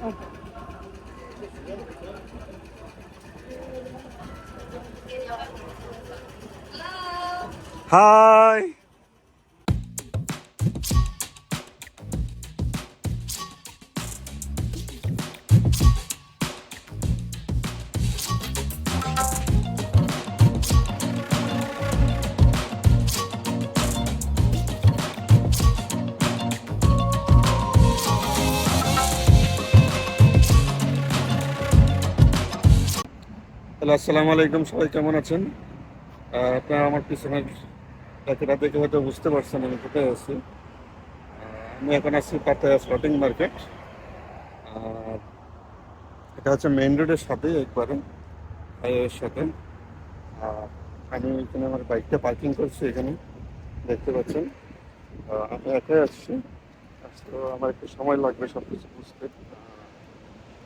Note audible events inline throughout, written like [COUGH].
Hi. Hello আসসালামু আলাইকুম, সবাই কেমন আছেন? আপনারা আমার পিছনের একেটা দেখে হয়তো বুঝতে পারছেন আমি কোথায় আছি। আমি এখন আছি পাতায়া ফ্লোটিং মার্কেট এটা হচ্ছে মেইন রোডের সাথেই একবারে হাইওয়ের সাথে। আর আমি এখানে আমার বাইকটা পার্কিং করছি এখানে, দেখতে পাচ্ছেন। আমি একাই আসছি তো আমার একটু সময় লাগবে সব কিছু বুঝতে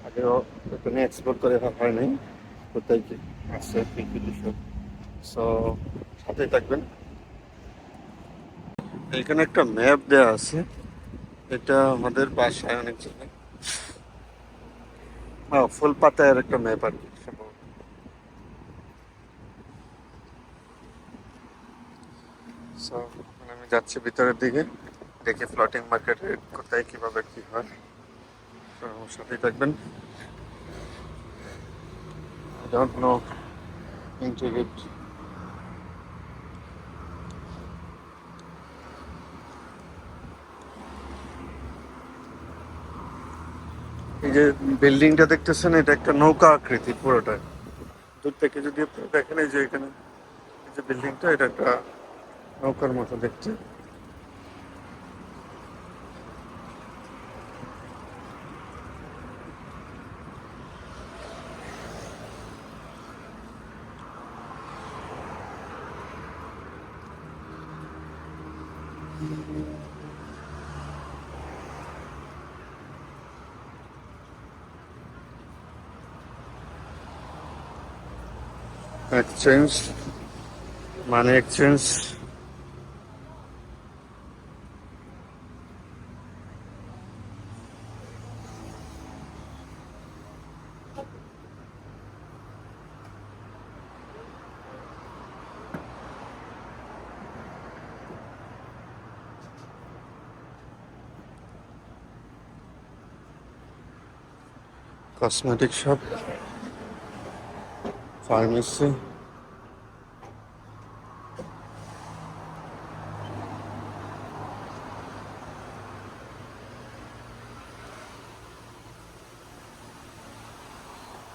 আগেও এখানে এক্সপ্লোর করে হয় নাই। কোথায় কি? আছে কি সো সাথেই থাকবেন। এখানে একটা ম্যাপ দেওয়া আছে। এটা আমাদের বাসায় অনেক জায়গায়। হ্যাঁ ফুল পাতায়ের একটা ম্যাপ আর কি সম্ভবত। So, আমি যাচ্ছি ভিতরের দিকে। দেখি ফ্লোটিং মার্কেটে কোথায় কীভাবে কি হয়। So, সাথেই থাকবেন। Don't know into it. এই যে বিল্ডিংটা দেখতেছেন, এটা একটা নৌকা আকৃতি পুরোটা দূর থেকে যদি আপনি দেখেন, এই যে এখানে এই যে বিল্ডিংটা এটা একটা নৌকার মতো দেখতে exchange. Money exchange. Cosmetic shop pharmacy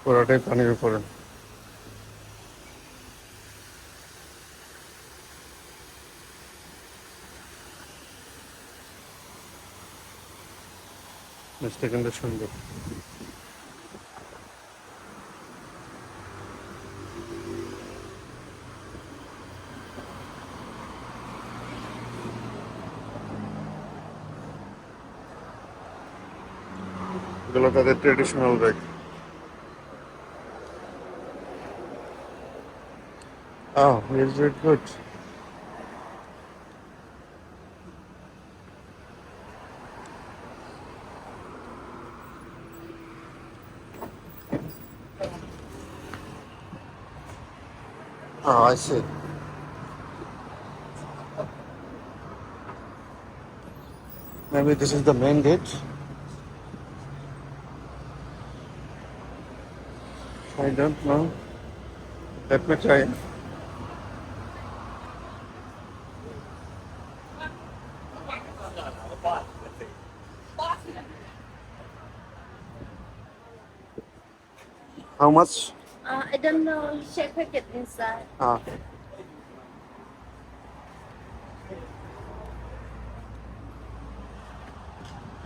পুরোটাই পানির উপরে। জিনিসটা কিন্তু সুন্দর। তাদের traditional bag Oh, is it good? Oh, I see. Maybe this is the main gate. I don't know. Let me try. How much? Uh, I don't know. Check packet inside. Ah.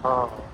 Ah.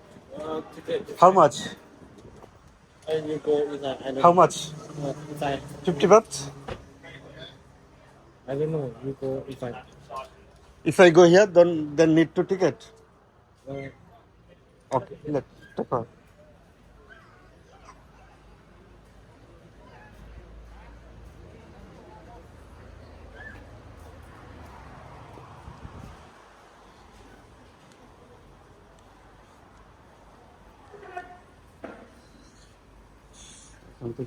How much? And you go How much? know. 50 baht? I don't know. You go. If I go here, then then need to ticket. Uh, Okay, let's take off.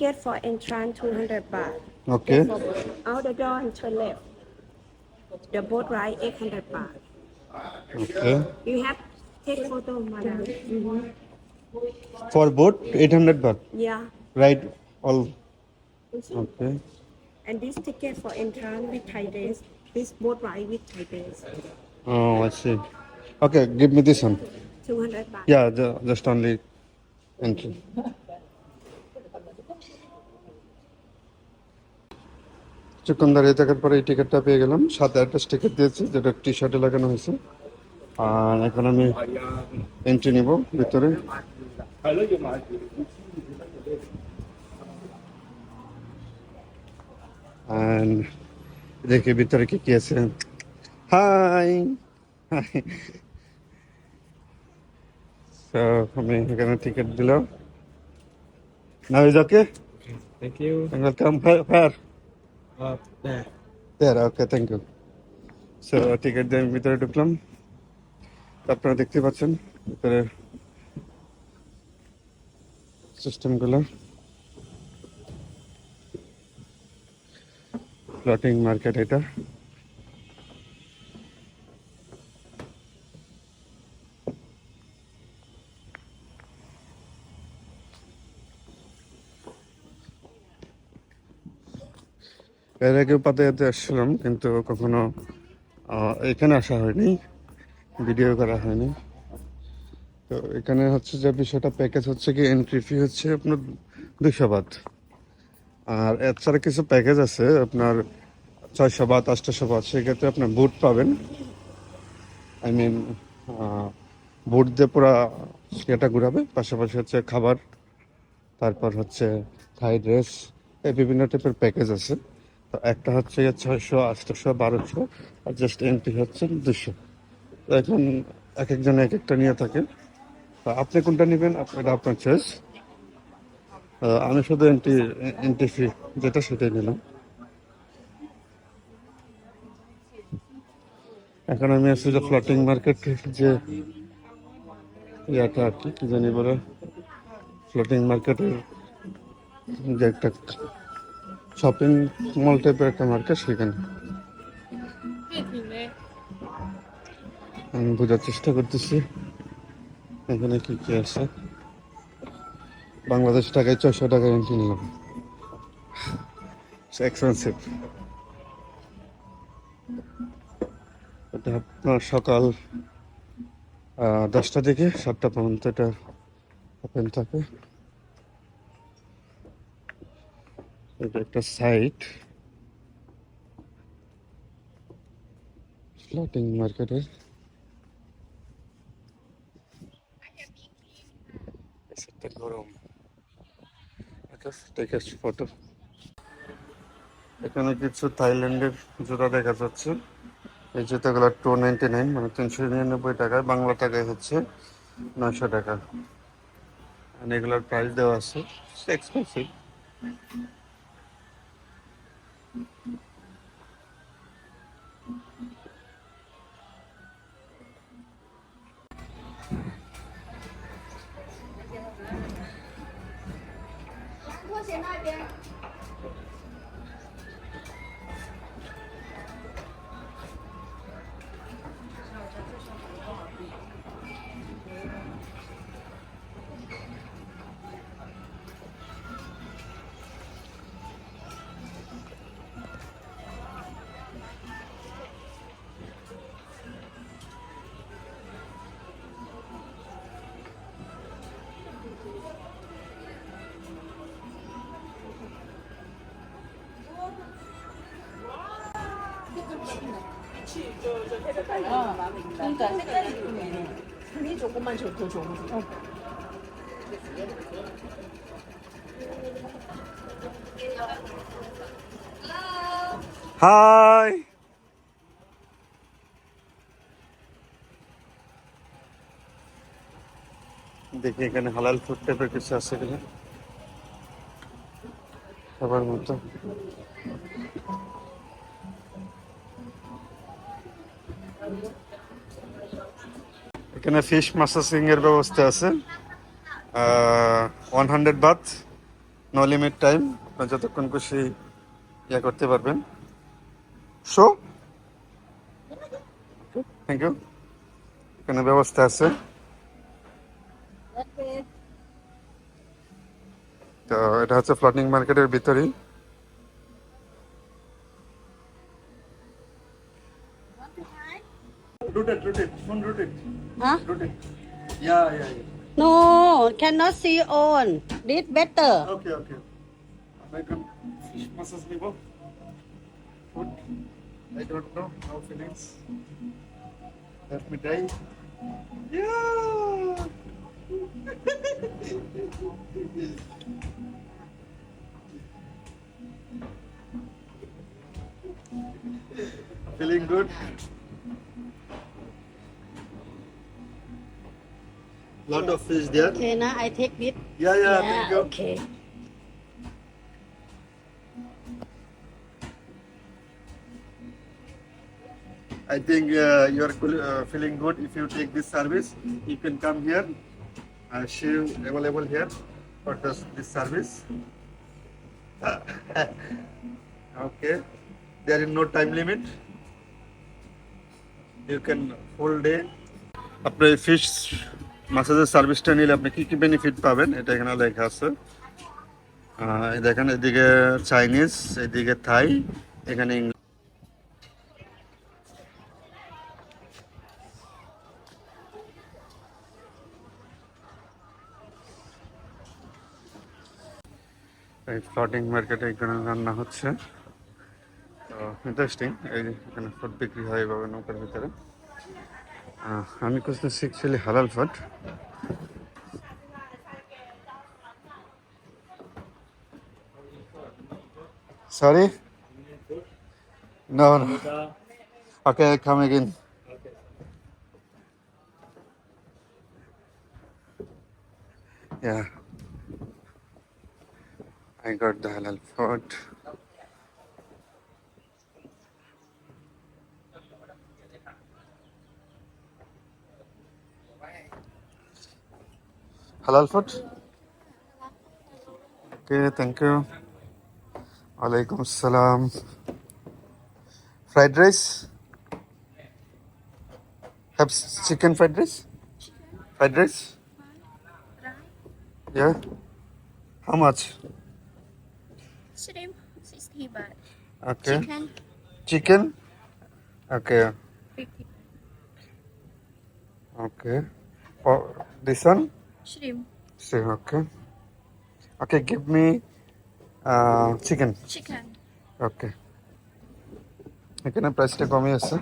ticket for entrance 200 baht. Okay. For out the door and turn left. The boat ride 800 baht. Okay. You have take photo, madam. Mhm. For boat, 800 baht. Yeah. Right. All. Okay. And this ticket for entrance with Thai days. This boat ride with Thai days. Oh, I see. Okay, give me this one. 200 baht. Yeah, the, just only entry. কিছুক্ষণ দাঁড়িয়ে থাকার পরে এই টিকিটটা পেয়ে গেলাম। সাথে address ticket দিয়েছি যেটা টি শার্টে লাগানো হয়েছে। আর এখন আমি এন্ট্রি নিব ভিতরে। দেখি ভিতরে কি কি আছে। হাই আমি এখানে টিকিট দিলাম। Now is okay? thank you. And welcome. Okay, thank you. So, ticket দিয়ে আমি ভিতরে ঢুকলাম। আপনারা দেখতে পাচ্ছেন ভিতরে সিস্টেমগুলো ফ্লটিং মার্কেট এটা। এর আগে পাতায়াতে আসছিলাম, কিন্তু কখনো এখানে আসা হয়নি, ভিডিও করা হয়নি। তো এখানে হচ্ছে যে বিষয়টা প্যাকেজ হচ্ছে কি এন্ট্রি ফি হচ্ছে আপনার দুশো বাদ। আর এছাড়া কিছু প্যাকেজ আছে, আপনার ছয়শো বাদ আটশোশো বাদ, সেক্ষেত্রে আপনার বুট পাবেন। আই মিন বুট দিয়ে পুরা সেটা ঘুরাবে, পাশাপাশি হচ্ছে খাবার, তারপর হচ্ছে থাই ড্রেস এই বিভিন্ন টাইপের প্যাকেজ আছে। একটা হচ্ছে ছয়শো আটশোশো বারোশো, আর জাস্ট এন্ট্রি হচ্ছে দুশো তো এখন এক একজন এক একটা নিয়ে থাকে আপনি কোনটা নেবেন? এটা আপনার চয়েস আমি শুধু এন্ট্রি এন্ট্রি ফি যেটা সেটাই নিলাম। এখন আমি আছি যে ফ্লোটিং মার্কেট যে ইয়াটা আর কি জানি বলে ফ্লোটিং মার্কেটের যে একটা শপিং মল টাইপের একটা মার্কেট সেখানে। আমি বোঝার চেষ্টা করতেছি, এখানে কি কি আছে? বাংলাদেশ টাকায় ছয়শো টাকা এন্ট্রি নিলাম। এক্সপেন্সিভ এটা আপনার সকাল দশটা থেকে সাতটা পর্যন্ত এটা ওপেন থাকে। এটা একটা সাইট ফ্লোটিং মার্কেটের গরম ফটো এখানে কিছু থাইল্যান্ডের জুতা দেখা যাচ্ছে। এই জুতাগুলো টু নাইনটি নাইন মানে তিনশো নিরানব্বই টাকায় বাংলা টাকায় হচ্ছে নয়শো টাকা। এগুলোর প্রাইস দেওয়া আছে। Expensive Mm-hmm. 그러니까 색깔이 이쁘네. 흔히 조금만 줘, 더 좋은 거. হাই দেখি এখানে হালাল ফুড টাইপের কিছু আছে কিনা খাবার মতো এখানে ফিশ মাসাসিং এর ব্যবস্থা আছে। One hundred baht no limit time যতক্ষণ খুশি ইয়া করতে পারবেন। শো থ্যাংক ইউ এখানে ব্যবস্থা আছে। তো এটা হচ্ছে ফ্লোটিং মার্কেটের ভিতরেই। Rotate, rotate. Phone rotate. Huh? Rotate. Yeah, yeah, yeah. No, cannot see on. This better. Okay, okay. I can fish muscles me, bro. Foot. I don't know. No feelings. Let me die. Yeah. [LAUGHS] Feeling good? lot of fish there. Okay, now I take it. Yeah, yeah, thank you. Okay. I think uh, you are uh, feeling good if you take this service. You can come here. Uh, she available here for this, this service. [LAUGHS] okay. There is no time limit. You can full day. After fish মাসাজের সার্ভিসটা নিলে আপনি কি কি benefit পাবেন? এটা এখানে লেখা আছে। দেখেন, এদিকে চাইনিজ এদিকে থাই এখানে ইংলিশ এই ফ্লটিং মার্কেটে এখানে রান্না হচ্ছে। তো ইন্টারেস্টিং এই এখানে ফুড বিক্রি হয় এভাবে নৌকার ভিতরে। আমি খুঁজতেছি অ্যাকচুয়ালি হালাল food sorry No, no. Okay, come again. Yeah. I got the halal food. Halal food? Okay, thank you. Alaikum salam. Fried rice? Have chicken fried rice? Fried rice? Yeah. How much? Shrimp, 60 baht. Okay. Chicken, Chicken? Okay. 50 Okay. Oh, this one? Shrimp, See, okay. Okay, give me uh, chicken. chicken. Okay এখানে প্রাইসটা কমই আছে।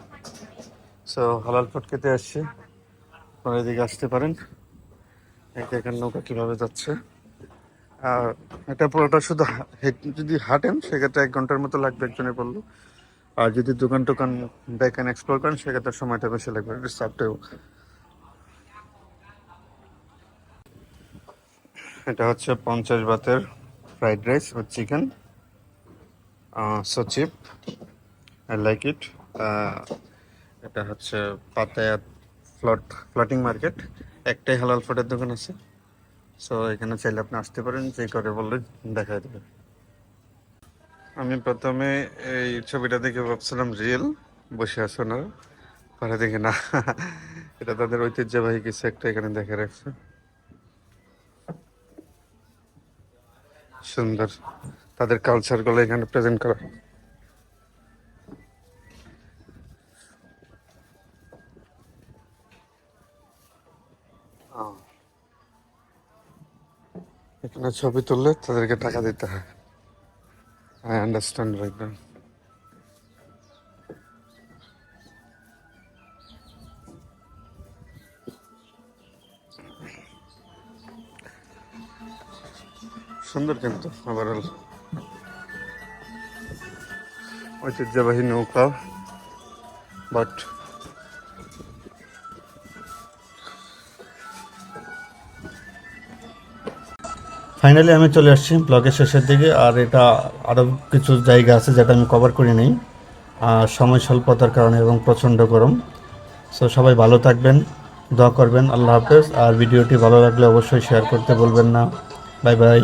So হালাল food খেতে আসছে। আপনারা এদিকে আসতে পারেন। এই দেখেন নৌকা কীভাবে যাচ্ছে। আর এটা পুরোটা শুধু যদি হাঁটেন সেক্ষেত্রে এক ঘণ্টার মতো লাগবে একজনে পড়ল আর যদি দোকান টোকান দেখেন এক্সপ্লোর করেন সেক্ষেত্রে সময়টা বেশি লাগবে। ইটস আপ টু এটা হচ্ছে পঞ্চাশ বাতের fried rice O chicken so cheap I like it এটা হচ্ছে পাতায়াত ফ্লট ফ্লটিং মার্কেট একটাই হালাল ফুডের দোকান আছে। সো এখানে চাইলে আপনি আসতে পারেন, যে করে বললে দেখাই দেবে। আমি প্রথমে এই ছবিটা দেখে ভাবছিলাম রিয়েল বসে আছো না? পরে দেখে না। [LAUGHS] এটা তাদের ঐতিহ্যবাহী কিছু একটা এখানে দেখে রাখছে। সুন্দর। তাদের কালচারগুলো এখানে প্রেজেন্ট করা। এখানে ছবি তুললে তাদেরকে টাকা দিতে হয়। আই আন্ডারস্ট্যান্ড রাইট সুন্দর কিন্তু ওভারঅল ঐতিহ্যবাহী নৌকা বাট ফাইনালি আমি চলে আসছি ব্লগের শেষের দিকে, আর এটা আরও কিছু জায়গা আছে যেটা আমি কভার করি নাই। আর সময় স্বল্পতার কারণে এবং প্রচণ্ড গরম। সো সবাই ভালো থাকবেন, দোয়া করবেন, আল্লাহ হাফেজ। আর ভিডিওটি ভালো লাগলে অবশ্যই শেয়ার করতে বলবেন না। Bye bye